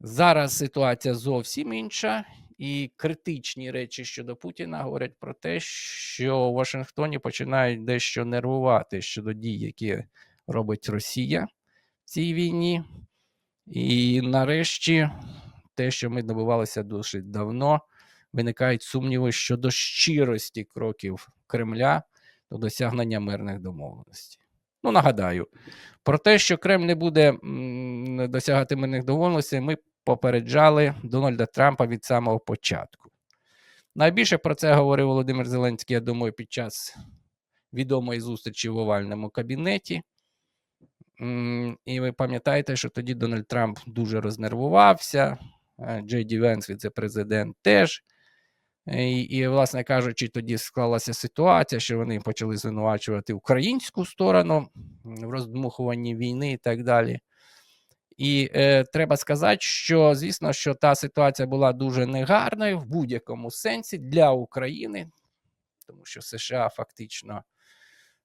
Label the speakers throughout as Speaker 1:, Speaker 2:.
Speaker 1: Зараз ситуація зовсім інша, і критичні речі щодо Путіна говорять про те, що у Вашингтоні починають дещо нервувати щодо дій, які робить Росія в цій війні. І нарешті, те, що ми добивалися досить давно, виникають сумніви щодо щирості кроків Кремля до досягнення мирних домовленостей. Ну, нагадаю, про те, що Кремль не буде досягати мирних домовленостей, ми попереджали Дональда Трампа від самого початку. Найбільше про це говорив Володимир Зеленський, я думаю, під час відомої зустрічі в овальному кабінеті. І ви пам'ятаєте, що тоді Дональд Трамп дуже рознервувався. е, Джей Ді Венс, віце-президент, теж. І, і, власне кажучи, тоді склалася ситуація, що вони почали звинувачувати українську сторону в роздмухуванні війни і так далі. І е, треба сказати, що звісно, що та ситуація була дуже негарною в будь-якому сенсі для України, тому що США фактично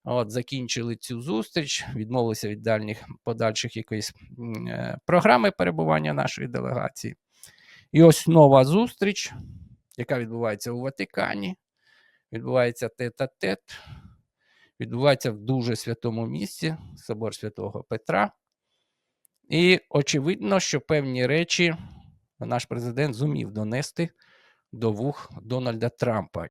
Speaker 1: от, закінчили цю зустріч, відмовилися від дальніх подальших якоїсь е, програми перебування нашої делегації. І ось нова зустріч, яка відбувається у Ватикані, відбувається тет-а-тет, відбувається в дуже святому місці, собор святого Петра. І очевидно, що певні речі наш президент зумів донести до вух Дональда Трампа.